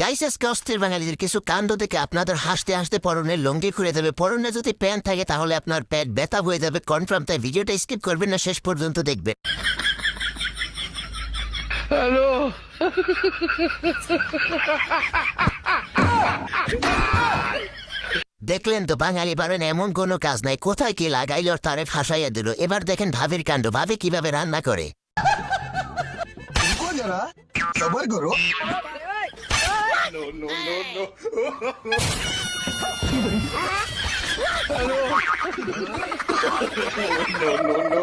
Guys আজকে অস্থির বাঙালিদের কিছু কাণ্ড দেখে আপনাদের হাসতে হাসতে পরনের লঙ্গি খুলে দেবে। পরনে যদি প্যান্ট থাকে তাহলে আপনার প্যান্ট ব্যথা হয়ে যাবে। কনফার্ম তাই ভিডিওটা স্কিপ করবেন না শেষ পর্যন্ত দেখবেন। দেখলেন তো বাঙালি পারেন এমন কোনো কাজ নাই। কোথায় কি লাগাইল তারে ফাঁসাইয়া দিল। এবার দেখেন ভাবির কাণ্ড। ভাবি কীভাবে রান্না করে? No, no, no.